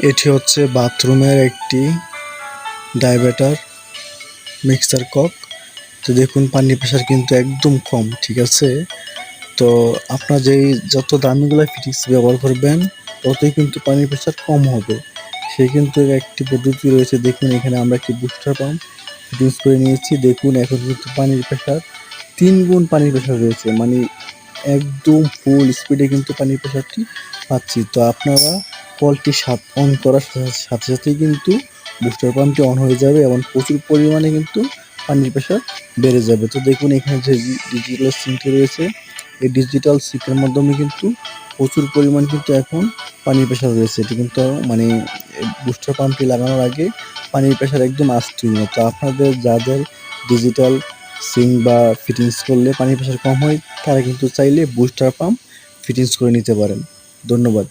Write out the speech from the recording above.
এটি হচ্ছে বাথরুমের একটি ডায়বেটার মিক্সার কক। তো দেখুন পানির প্রেশার কিন্তু একদম কম, ঠিক আছে? তো আপনার যেই যত দামিগুলো ফিটিংস ব্যবহার করবেন, ততই কিন্তু পানির প্রেশার কম হবে। সে কিন্তু একটি পদ্ধতি রয়েছে। দেখুন, এখানে আমরা একটি বুস্টার পাম্প ফিটিংস করে নিয়েছি। দেখুন, এখন কিন্তু পানির প্রেশার তিন গুণ পানির প্রেশার রয়েছে। মানে একদম ফুল স্পিডে কিন্তু পানির প্রেশারটি পাচ্ছি। তো আপনারা কলটি সাত অন করার সাথে সাথে সাথেই কিন্তু বুস্টার পাম্পটি অন হয়ে যাবে এবং প্রচুর পরিমাণে কিন্তু পানির প্রেশার বেড়ে যাবে। তো দেখুন এখানে যে ডিজিটাল সিঙ্কটি রয়েছে, এই ডিজিটাল সিঙ্কের মাধ্যমে কিন্তু প্রচুর পরিমাণ কিন্তু এখন পানির প্রেশার রয়েছে। এটি কিন্তু মানে বুস্টার পাম্পটি লাগানোর আগে পানির প্রেশার একদম আসছিল না। তো আপনাদের যাদের ডিজিটাল সিঙ্ক বা ফিটিংস করলে পানির প্রেশার কম হয়, তারা কিন্তু চাইলে বুস্টার পাম্প ফিটিংস করে নিতে পারেন। ধন্যবাদ।